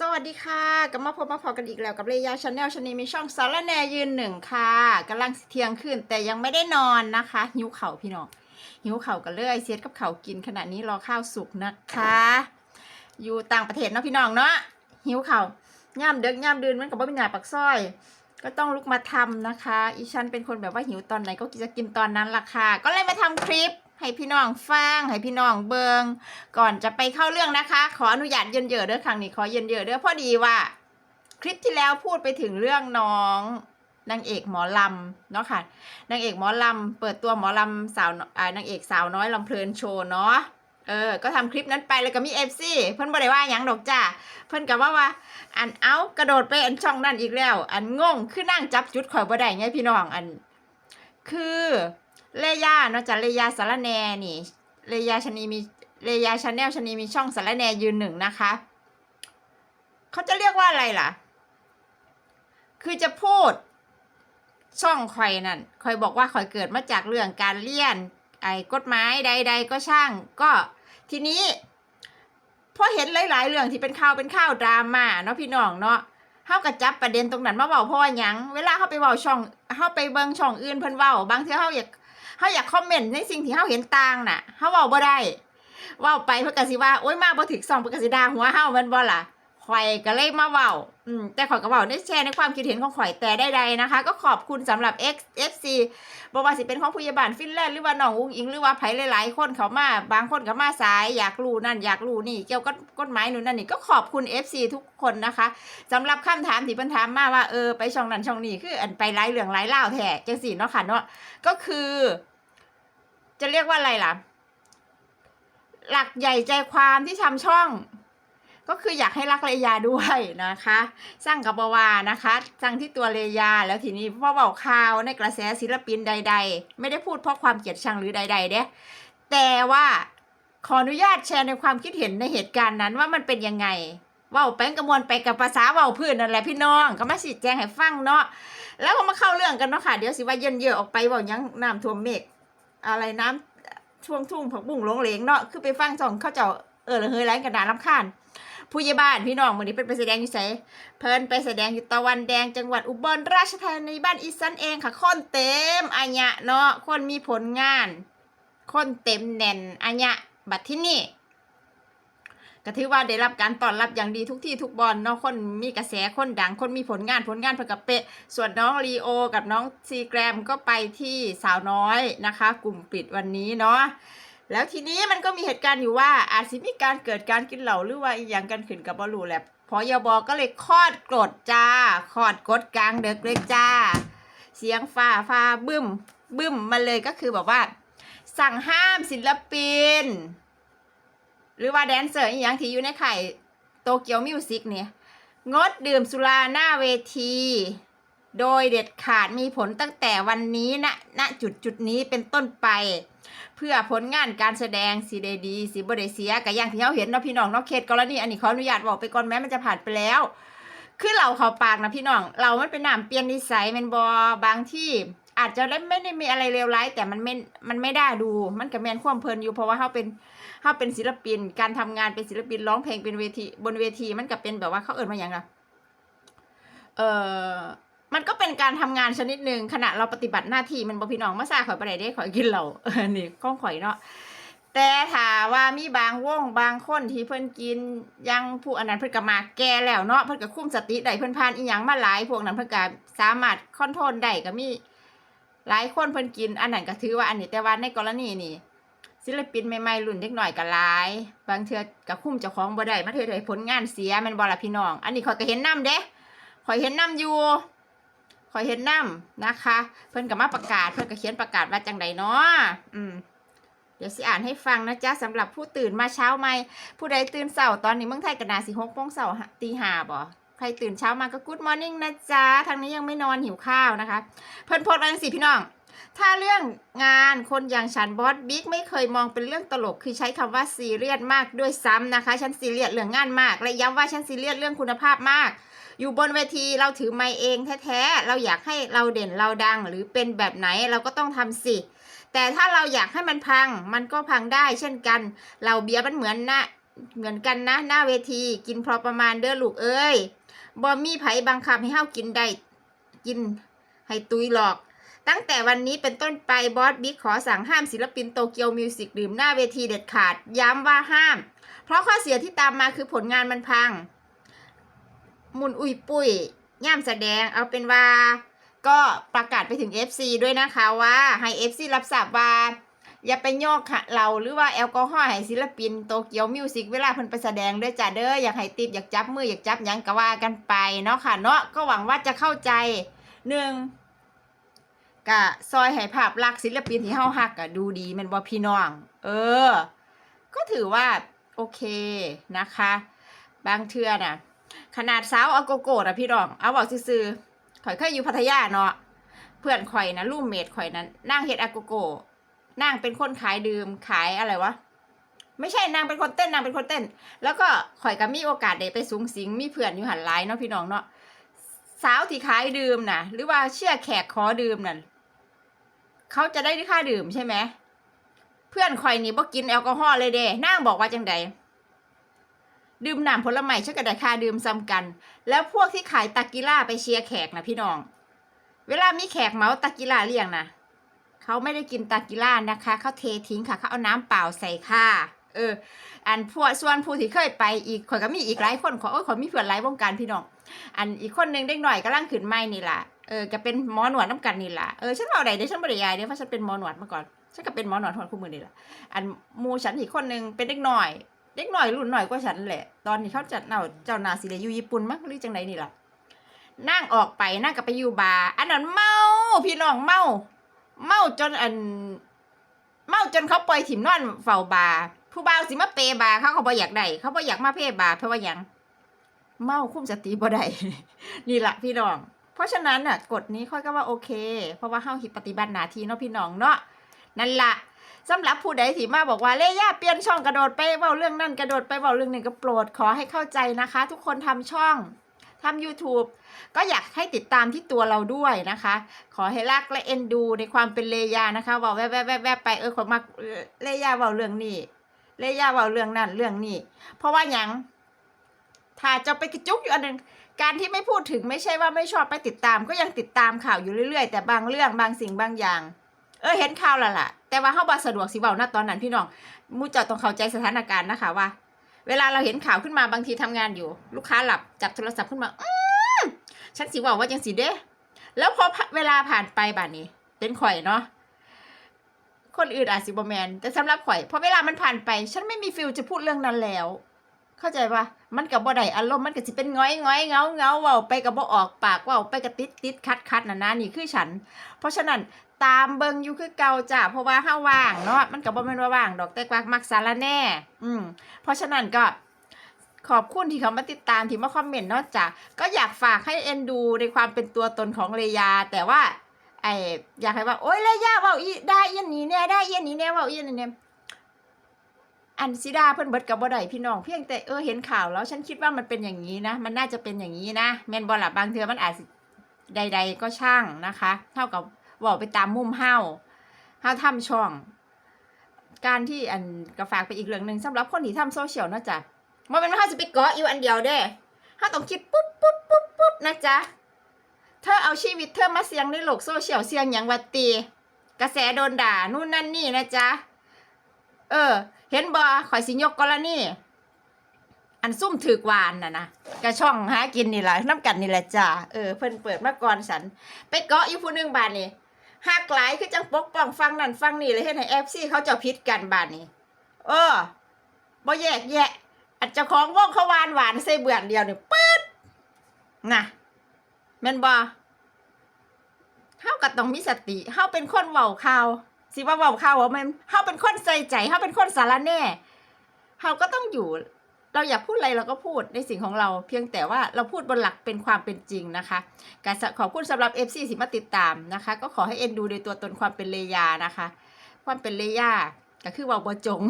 สวัสดีค่ะกลับมาพบมาพอกันอีกแล้วกับเรยาชาแนลชนีมีช่องสารแนยืนหนึ่งค่ะกำลังเที่ยงคืนแต่ยังไม่ได้นอนนะคะ หิวเข่าพี่น้องหิวเข่ากันเลยเซตกับเข่ากินขณะนี้รอข้าวสุกนะคะ อยู่ต่างประเทศเนาะพี่น้องเนาะหิวเข่าย่ามเด็กย่ามดืนมันกับว่าเป็นหยาปักซ้อย ก็ต้องลุกมาทำนะคะ อีฉันเป็นคนแบบว่าหิวตอนไหนก็จะกินตอนนั้นล่ะค่ะก็เลยมาทำคลิป ให้พี่น้องฟังให้พี่น้องเบิงก่อนจะไปเข้าเรื่องนะคะ ขออนุญาตเยินเยอะเด้อครั้งนี้ขอเยินเยอะเด้อพอดีว่า คลิปที่แล้วพูดไปถึงเรื่องน้องนางเอกหมอลำเนาะค่ะนางเอกหมอลำเปิดตัวหมอลำสาวอ่านางเอกสาวน้อยลำเพลินโชว์เนาะเออ ก็ทำคลิปนั้นไปแล้วก็มีเอฟซีเพิ่นบ่ได้ว่าหยังดอกจ้า เพิ่นก็ว่าว่า อันเอากระโดดไปอันช่องนั่นอีกแล้ว อันงงคือนั่งจับจุดข่อยบ่ได้ไงพี่น้องอัน คือ เลยาเนาะจ้ะเลยาสารแหนนี่เลยาชนีมีเลยาชาแนลชนีมีช่องสารแนยืนหนึ่งนะคะเขาจะเรียกว่าอะไรล่ะ คือจะพูด ช่องข่อยนั่นข่อยบอกว่าข่อยเกิดมาจากเรื่องการเลี่ยน ไอ้กฎหมายใด ๆ ก็ช่าง ก็ทีนี้พอเห็นหลาย ๆ เรื่องที่เป็นข่าวเป็นข่าวดราม่าเนาะพี่น้องเนาะเฮาก็จับประเด็นตรงนั้นมาเว้าเพราะว่ายังเวลาเฮาไปเว้าช่องเฮาไปเบิงช่องอื่นเพิ่นเว้าบางทีเฮาอยาก เขาอยากคอมเมนต์ในสิ่งที่เขาเห็นต่างน่ะเขาเว้าบ่ได้เว้าไปเพื่อกสิว่าโอ๊ยมาบ่ถึกช่องเพื่อกสิด่าหัวเฮาแม่นบ่ล่ะ ข่อยก็เลยมาเว้าอืมแต่ข่อยก็เว้าในแชร์ในความคิดเห็นของข่อยแต่ใดๆนะคะ ก็ขอบคุณสำหรับ X FC บ่ว่าสิเป็นของผู้ใหญ่บ้านฟินแลนด์หรือว่าน้องอุ้งอิงหรือว่าไผหลายๆ คนเขามาบางคนก็มาสายอยากรู้นั่นอยากรู้นี่เกี่ยวกับกฎหมายนู่นนั่นนี่ก็ขอบคุณ FC ทุกคนนะคะสำหรับคำถามที่เพิ่นถามมาว่าเออไปช่องนั้นช่องนี้คืออันไปไล่เรื่องไล่เล่าแท้จังซี่เนาะค่ะเนาะก็คือ จะเรียกว่าอะไรล่ะ หลักใหญ่ใจความที่ทำช่อง ก็คืออยากให้รักเลยาด้วยนะคะ สร้างกับบวานะคะสร้างที่ตัวเลยาแล้วทีนี้พ่อบอกข่าวในกระแสศิลปินใด ๆ ไม่ได้พูดเพราะความเกลียดชังหรือใด ๆเด้แต่ว่าขออนุญาตแชร์ในความคิดเห็นในเหตุการณ์นั้นว่ามันเป็นยังไงว่าแป้งกระมวลไปกับภาษาเว่าพื้นนั่นแหละพี่น้องก็มาสิแจ้งให้ฟังเนาะแล้วก็มาเข้าเรื่องกันเนาะค่ะเดี๋ยวสิว่าเย็นเยอะออกไปว่ายังน้ำท่วมเมฆอะไรน้ำท่วงทุ่งผักบุ้งหลงเหลงเนาะคือไปฟังสองเขาเจ้าเออระเฮยแรกระดานลำคาญ ผู้ใหญ่บ้านพี่น้องมือนี้เป็นไปแสดงอยู่ไสเพิ่นไปแสดงอยู่ตะวันแดงจังหวัดอุบลราชธานีบ้านอีสันเองค่ะคนเต็มอัญญะเนาะคนมีผลงานคนเต็มแน่นอัญญะบัดที่นี่ก็ถือว่าได้รับการต้อนรับอย่างดีทุกที่ทุกบอลเนาะคนมีกระแสคนดังคนมีผลงานผลงานเพื่อกับเปะ ส่วนน้องลีโอ กับน้องซีแกรมก็ไปที่สาวน้อยนะคะ กลุ่มปิดวันนี้เนาะ แล้วทีนี้มันก็มีเหตุการณ์อยู่ว่า อาจสิมีการเกิดการกินเหล่าหรือว่าอีกอย่างกันขึ้นกับบอลูแหละพอยบอก็เลยคอดกรดจ้าคอดกดกลางเด็กเลยจ้า เสียงฟ้าฟ้าบึ้มบึ้มมาเลยก็คือแบบว่า สั่งห้ามศิลปิน หรือว่าแดนเซอร์อีกอย่างที่อยู่ในไข่โตเกียวมิวสิกเนี่ยงดดื่มสุราหน้าเวที โดยเด็ดขาดมีผลตั้งแต่วันนี้ณณจุดจุดนี้เป็นต้นไป เพื่อผลงานการแสดงสีได้ดีสีบได้เสียกับอย่างที่เราเห็นเนาะพี่น้องเนาะเคสกรณีอันนี้ขออนุญาตบอกไปก่อนแม้มันจะผ่านไปแล้ว คือเราเขาปากนะพี่น้อง เรามันเป็นน้ำเปลี่ยนนิสัยแมันบอบางที่อาจจะไม่ได้มีอะไรเลวร้ายแต่มันไม่ มันไม่ได้ดู มันกับแมนความเพลินอยู่เพราะว่าเขาเป็นเขาเป็นศิลปิน การทำงานเป็นศิลปินร้องเพลงเป็นเวทีบนเวทีมันกับเป็นแบบว่าเขาเอิญมาอย่างไรเออ มันก็เป็นการทำงานชนิดหนึ่งขณะเราปฏิบัติหน้าที่มันบอพี่น้องมาซาข่อยไปไหนได้ข่อยกินเราเออนี่ข้องข่อยเนาะแต่ถาว่ามีบางวงบางคนที่เพิ่นกินยังผู้อันนั้นเพิ่นก็มาแก่แล้วเนาะเพิ่นก็คุ้มสติได้เพิ่นผ่านอีหยังมาหลายพวกนั้นเพิ่นก็สามารถคอนโทรลได้ก็มีหลายคนเพิ่นกินอันนั้นก็ถือว่าอันนี้แต่ว่าในกรณีนี่ศิลปินใหม่ๆรุ่นเด็กหน่อยก็หลาย บางเทื่อก็คุ้มเจ้าของบ่ได้มาเทื่อให้ผลงานเสียม่นบ่ละพี่น้อง อันนี้ข่อยก็เห็นนํเด้ข่อยเห็นนํอยู่ อยเห็นน้ำนะคะ เพิ่นก็มาประกาศ เพิ่นก็เขียนประกาศว่าจังใดเนาะอืมเดี๋ยวสิอ่านให้ฟังนะจ๊ะสำหรับผู้ตื่นมาเช้าใหม่ผู้ใดตื่นเช้าตอนนี้เมืองไทยก็น่าสิหกโมงเช้าตีห้าบ่ใครตื่นเช้ามาก็กู๊ดมอร์นิ่งนะจ๊ะทางนี้ยังไม่นอนหิวข้าวนะคะ เพิ่นโพสต์ไว้จังสิพี่น้อง ถ้าเรื่องงานคนอย่างฉันบอสบิ๊กไม่เคยมองเป็นเรื่องตลก คือใช้คำว่าซีเรียสมากด้วยซ้ำนะคะ ฉันซีเรียสเรื่องงานมาก และย้ำว่าฉันซีเรียสเรื่องคุณภาพมาก อยู่บนเวทีเราถือไมค์เองแท้ๆ เราอยากให้เราเด่นเราดังหรือเป็นแบบไหนเราก็ต้องทำสิ แต่ถ้าเราอยากให้มันพัง มันก็พังได้เช่นกัน เราเบียร์มันเหมือนนะเหมือนกันนะ หน้าเวทีกินพอประมาณเด้อลูกเอ้ยบ่มีไผบังคับให้เฮากินได้กินให้ตุยหรอก ตั้งแต่วันนี้เป็นต้นไปบอสบิ๊กขอสั่งห้ามศิลปินโตเกียวมิวสิกดื่มหน้าเวทีเด็ดขาด ย้ำว่าห้าม เพราะข้อเสียที่ตามมาคือผลงานมันพัง มุนอุยปุยย่ามแสดงเอาเป็นว่า ก็ประกาศไปถึง FC ด้วยนะคะว่าให้ FC รับทราบว่า อย่าไปโยกค่ะเราหรือว่าแอลกอฮอล์ให้ศิลปินโตเกียวมิวสิกเวลาเพิ่นไปแสดงเด้อจ้าเด้ออยากให้ติดอยากจับมืออยากจับยังก็ว่ากันไปเนาะค่ะเนาะก็หวังว่าจะเข้าใจหนึ่งกะซอยให้ภาพลักษณ์ศิลปินที่เฮาฮักกะดูดีมันบ่พี่น้อง เออ ก็ถือว่าโอเคนะคะ บางเทื่อน่ะ ขนาดสาวเอาโกโก้อะพี่น้อง เอาบอกซื่อๆข่อยเคยอยู่พัทยาเนาะ เพื่อนข่อยนะรูมเมทข่อยนั้นนั่งเฮ็ดอาโกโก้นางเป็นคนขายดื่มขายอะไรวะ ไม่ใช่นางเป็นคนเต้นนางเป็นคนเต้น แล้วก็ข่อยก็มีโอกาสได้ไปสูงสิงมีเพื่อนอยู่หันหลายเนาะพี่น้องเนาะสาวที่ขายดื่มน่ะหรือว่าเชื่อแขกขอดื่มน่ะเขาจะได้ค่าดื่มใช่ไหมเพื่อนข่อยนี่บ่กินแอลกอฮอล์เลยเด้นางบอกว่าจังใด ดื่มน้ำผลไม้ช่วยกันได้ค่าดื่มซ้ำกัน แล้วพวกที่ขายตากิล่าไปเชียร์แขกนะพี่น้อง เวลามีแขกเมาตากิล่าเลี้ยงนะเขาไม่ได้กินตากิล่านะคะเขาเททิ้งค่ะเขาเอาน้ำเปล่าใส่ค่ะเออ อันพวกส่วนผู้ที่เคยไปอีกคนก็มีอีกหลายคนขอโอ้ยขอมีเพื่อนหลายวงการพี่น้อง อันอีกคนหนึงเด็กหน่อยก็ร่างขึ้นไม่นี่ล่ะเออก็เป็นหมอหนวดน้ำกันนี่ล่ะเออฉันเอาไหนเดี๋ยวฉันบริยายเดี๋ยวเพราะฉันเป็นหมอหนวดมาก่อนฉันก็เป็นหมอหนวดทอนคู่มือนี่ล่ะอันมูฉันอีกคนหนึงเป็นเด็กหน่อย เด็กหน่อยรุ่นหน่อยกว่าฉันแหละ ตอนนี้เขาจัดเอาเจ้านาสิเลยอยู่ญี่ปุ่นมั้งหรือจังไดนี่ล่ะนั่งออกไปนั่งกับไปอยู่บาร์อันนั้นเมาพี่น้องเมา เมาจนอัน เมาจนเขาปล่อยถิ่มนอนเฝ้าบาร์ผู้บ่าวสิมาเปย์บาร์เขาก็บ่อยากได้เขาบ่อยากมาเพ่บาร์เพราะว่ายังเมาคุ้มสติบ่ได้นี่ละพี่น้อง เพราะฉะนั้นน่ะกฎนี้ค่อยก็ว่าโอเค เพราะว่าเฮาหิปฏิบัติหน้าที่เนาะพี่น้องเนาะนั่นละ สำหรับผู้ใดที่มาบอกว่าเล่ย่าเปลี่ยนช่องกระโดดไปเว้าเรื่องนั่นกระโดดไปเว้าเรื่องนี้ก็โปรดขอให้เข้าใจนะคะ ทุกคนทำช่องทำ YouTube ก็อยากให้ติดตามที่ตัวเราด้วยนะคะ ขอให้รักและเอ็นดูในความเป็นเลยานะคะว่าแวบแวบแวบแวบไปเออขอมักเลยาเว้าเรื่องนี้เลยาเว้าเรื่องนั่นเรื่องนี้ เพราะว่าหยังถ้าจะไปกระจุกอยู่อันหนึ่งการที่ไม่พูดถึงไม่ใช่ว่าไม่ชอบไปติดตาม ก็ยังติดตามข่าวอยู่เรื่อยๆ แต่บางเรื่องบางสิ่งบางอย่าง เออเห็นข่าวแล้วล่ะ แต่ว่าเฮาบ่สะดวกสิเว้าตอนนั้นพี่น้องมูเจอต้องเข้าใจสถานการณ์นะคะว่า เวลาเราเห็นข่าวขึ้นมาบางทีทำงานอยู่ ลูกค้าหลับจับโทรศัพท์ขึ้นมาอืมฉันสิเว่าว่าจังสิเด้แล้วพอเวลาผ่านไปบัดนี้ เป็นข่อยเนาะคนอื่นอาจสิบแมนแต่สำหรับข่อยพอเวลามันผ่านไป ฉันไม่มีฟิลจะพูดเรื่องนั้นแล้ว เข้าใจปะมันกับบ่ได้อารมณ์มันก็สิเป็นง้อยง้อยเงาเงาเว้าไปกับบ่ออกปากเว้าไปกับติดติดคัดคัดน่ะนะนี่คือฉัน เพราะฉะนั้น ตามเบิงอยู่คือเก่าจ้ะเพราะว่าห้าว่างเนาะมันก็บ่แม่นว่าว่างดอกแต่กวักมักสารแน่ อืมเพราะฉะนั้นก็ขอบคุณที่เขามาติดตามที่มาคอมเมนต์เนาะจ้ะก็อยากฝากให้เอ็นดูในความเป็นตัวตนของเลยา แต่ว่าไออยากให้ว่าโอ๊ยเลยาว้าอีได้อีนนี้แน่ได้อีนนี้แน่ว้าอีนนี้แน่อันซิดาเพิ่นเบิดกับบ่ได้พี่น้องเพียงแต่เออเห็นข่าวแล้วฉันคิดว่ามันเป็นอย่างนี้นะ มันน่าจะเป็นอย่างนี้นะแม่นบ่ล่ะบางเทือมันอาจใด ๆ ก็ช่างนะคะ เท่ากับ เว้าไปตามมุมเฮาเฮาทำช่อง การที่อันก็ฝากไปอีกเรื่องหนึ่งสำหรับคนที่ทำโซเชียลนาะจ้ะมันเป็นว่าเขาจะไปเกาะอยู่อันเดียวเด้เขาต้องคิดปุ๊บปุ๊บปุ๊บปุ๊บนะจ๊ะเธอเอาชีวิตเธอมาเสี่ยงในโลกโซเชียลเสี่ยงอย่างวัดตีกระแสโดนด่านู่นนั่นนี่นะจ๊ะเออ เห็นบอข่อยสิยกกรณีอันซุ่มถือกวานน่ะนะกระช่องหากินนี่แหละน้ำกันนี่แหละจ้ะเออเพิ่นเปิดมาก่อนฉัน ไปเกาะอยู่ผู้นึงบานนี่ หักหลายคือจังปกป้องฟังนั่นฟังนี่เลยเห็นให้เอฟซีเขาเจะพิษกันบานนี่เออบ่แยกแยะอันจ้าของว่องเขาวานหวานใส่เบื่อนเดียวนี่ปื๊ดนะแม่นบ่เฮาก็ต้องมีสติเฮาเป็นคนเว้าข่าวสิว่าเว้าข่าวว่าม่นเฮาเป็นคนใส่ใจเฮาเป็นคนสารแน่เฮาก็ต้องอยู่ เราอยากพูดอะไรเราก็พูดในสิ่งของเราเพียงแต่ว่าเราพูดบนหลักเป็นความเป็นจริงนะคะการขอบคุณสำหรับ FC สิมาติดตามนะคะ ก็ขอให้เอ็นดูในตัวตนความเป็นเลยานะคะ ความเป็นเลยาก็คือเว้าบ่จง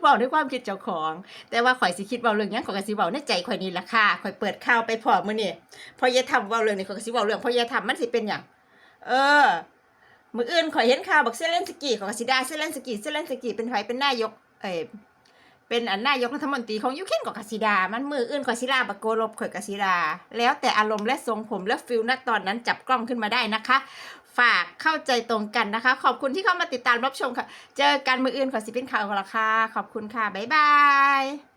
เว้าด้วยความคิดเจ้าของ แต่ว่าข่อยสิคิดเว้าเรื่องยังข่อยกสิเว้าในใจข่อยนี่ล่ะค่ะข่อยเปิดข่าวไปพอมื้อนี้พอยายทำเว้าเรื่องนี้ข่อยกสิเว้าเรื่องพอยายทำมันสิเป็นหยังเออมืออื่นข่อยเห็นข่าวบักเซเลนสกี้ข่อยกสิดาเซเลนสกี้เซเลนสกี้เป็นไผเป็นนายกเอ้ เป็นอันนายกรัฐมนตรีของยูเคนกับกสิดา มันมืออื่นกสิลาบะโกลบข่อยกสิดา แล้วแต่อารมณ์และทรงผมและฟิลณตอนนั้นจับกล้องขึ้นมาได้นะคะ ฝากเข้าใจตรงกันนะคะ ขอบคุณที่เข้ามาติดตามรับชมค่ะ เจอกันมืออื่นขอสิเป็นข่าวละค่ะ ขอบคุณค่ะ บ๊ายบาย